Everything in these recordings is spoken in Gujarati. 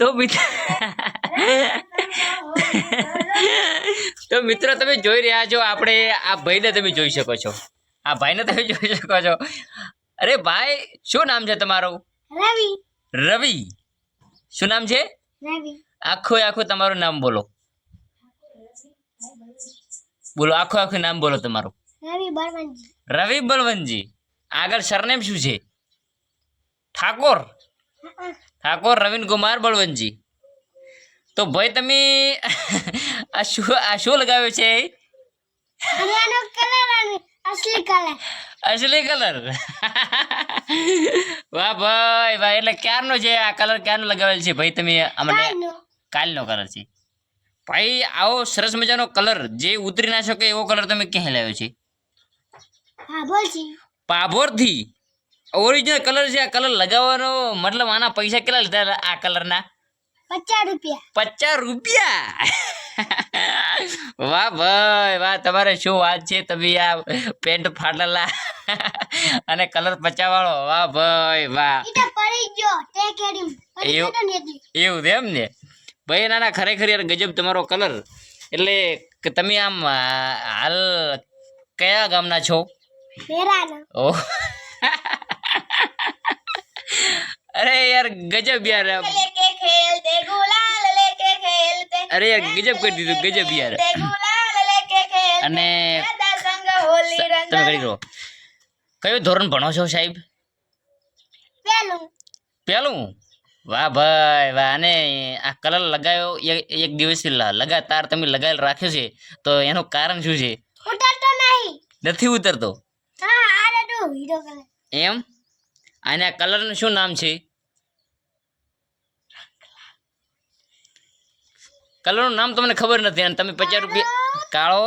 તો મિત્ર તો મિત્રો તમે જોઈ રહ્યા છો આપણે આ ભાઈને તમે જોઈ શકો છો. આ ભાઈને તમે જોઈ શકો છો. અરે ભાઈ શું નામ છે તમારું? રવિ. રવિ. શું નામ છે? રવિ. આખું આખું તમારું નામ બોલો. બોલો આખું આખું નામ બોલો તમારું. રવિ બળવંતજી. રવિ બળવંતજી. આગળ સરનેમ શું છે? ઠાકોર. ઠાકોર રવિન કુમાર બળવંતજી. તો ભાઈ તમે આ શું આ શું લગાવ્યો છે? અસલી કલર અસલી કલર વાહ ભાઈ વાહ. એટલે ક્યારનો છે આ કલર ક્યારનો લગાવેલ છે? ભાઈ તમે અમને કાલનો. કલર છે. ભાઈ આવો સરસ મજાનો કલર જે ઉતરી ના શકે એવો કલર તમે ક્યાં લાવ્યો છે? પાભોરથી ઓરિજિનલ કલર છે. આ કલર લગાવવાનો મતલબ આના પૈસા કેટલા લીધા આ કલરના પચાસ રૂપિયા. પચાસ રૂપિયા? વાહ ભાઈ વાહ તમારે શું વાત છે? તમે આ પેન્ટ ફાટેલા અને કલર પચાવાળો. વાહ ભાઈ વાહ. એવું એમ ને? ભાઈ નાના ખરેખર યાર ગજબ તમારો કલર એટલે તમે આમ હાલ કયા ગામના છો? ઓહ. અરે યાર गजब यार ગુલાલ લેકે ખેલતે અરે યાર ગજબ કરી દીધું ગજબ યાર. ગુલાલ લેકે ખેલતે અને તમે કરી રહો કયું ધોરણ ભણો છો સાહેબ? પેલું. વાહ ભાઈ વાહ. અને આ કલર લગાવ્યો એક દિવસ લગાતાર તમે લગાવેલ રાખ્યો છે તો એનું કારણ શું છે? ઉતરતો નહીં. નથી ઉતરતો? હા આ એમ? અને આ કલરનું શું નામ છે? કલરનું નામ તમને ખબર નથી અને તમે પચાસ રૂપિયા કાળો?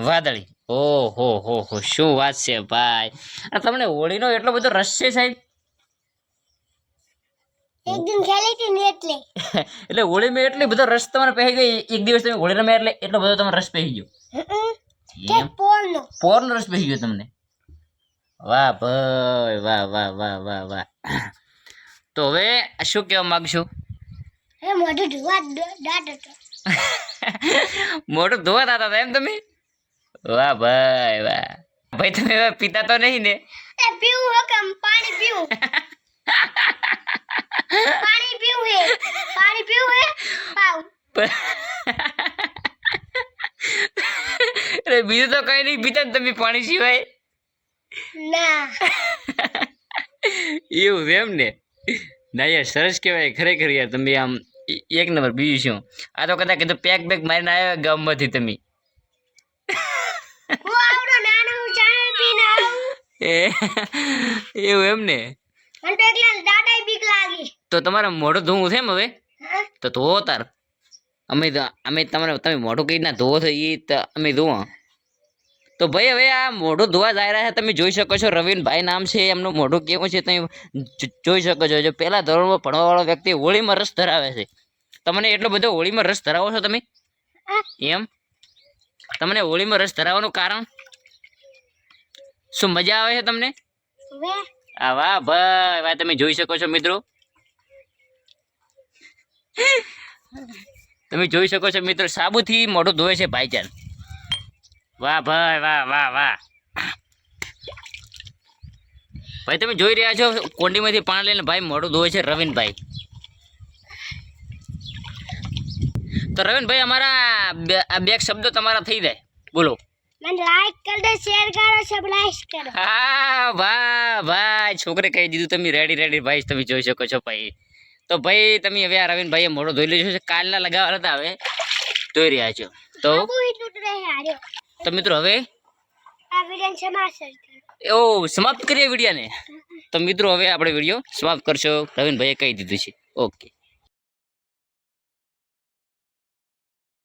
વાદળી. ઓ ઓહો હો હો શું વાત છે ભાઈ. અને તમને હોળીનો એટલો બધો રસ છે સાહેબ? એટલે. હોળીમાં એટલો બધો રસ તમારે પહેરી ગઈ એક દિવસ તમે હોળી રમ્યા એટલે એટલો બધો તમને રસ પહેરી ગયો. પોરનો રસ પહેરી ગયો તમને? વાહ ભાઈ વાહ વાહ વાહ વાહ વાહ. તો હવે શું કહેવા માંગશો? મોઢું ધોવા દ- દાંત હતો મોટું ધોવા થતા હતા એમ તમે? વાહ ભાઈ વાહ. ભાઈ તમે હવે પીતા તો નહીં ને? એ પીવું હો કે પાણી પીવું. પાણી પીવું હે પાણી પીવું હે? પાવ અરે બીજું તો કઈ નહીં પીતા ને તમે પાણી સિવાય. ના. એવું છે એમ ને? ના યાર સરસ કહેવાય ખરેખર યાર તમે આમ એ- એક નંબર બીજું શું? આ તો કદાચ કીધું પેક બેક મારીને આવ્યા ગામમાંથી તમે. એવું એમ ને? તો તમારે મોઢું ધોવું છે એમ હવે? તો ધોવો તાર. અમે અમે તમારે તમે મોઢું કઈ રીતના ધોવો છો એ અમે ધોવા. તો ભાઈ હવે આ મોઢું ધોવા જઈ રહ્યા છે. તમે જોઈ શકો છો રવિનભાઈ નામ છે, એમનું મોઢું કેવું છે તમે જોઈ શકો છો. જો પહેલા ધોરણમાં ભણવાવાળો વ્યક્તિ હોળીમાં રસ ધરાવે છે. તમને એટલો બધો હોળીમાં રસ ધરાવો છો તમે? એમ? તમને હોળીમાં રસ ધરાવવાનું કારણ? શું મજા આવે છે તમને? આ વાહ ભાઈ, વાહ, તમે જોઈ શકો છો મિત્રો. તમે જોઈ શકો છો મિત્રો, સાબુથી મોઢું ધોવે છે ભાઈજાન. વાહ ભાઈ વાહ વાહ વાહ. ભાઈ તમે જોઈ રહ્યા છો કોંડીમાંથી પાણી લઈને ભાઈ મોઢું ધોવે છે રવિનભાઈ. તો રવિનભાઈ અમારા આ બે શબ્દો તમારા થઈ જાય. બોલો. લાઈક કરી દો શેર કરો સબસ્ક્રાઇબ કરો. હા વાહ વાહ. છોકરે કહી દીધું તમે રેડી રેડી ભાઈ તમે જોઈ શકો છો ભાઈ. તો ભાઈ તમે હવે આ રવિનભાઈએ મોઢો ધોઈ લેજો છે કાલના લગાવવાના હતા હવે. ધોઈ રહ્યા છો. તો તો મિત્રો હવે એવો સમાપ્ત કરીએ વિડીયોને? તો મિત્રો હવે આપણે વીડિયો સમાપ્ત કરશો. રવિનભાઈએ કહી દીધું છે. ઓકે.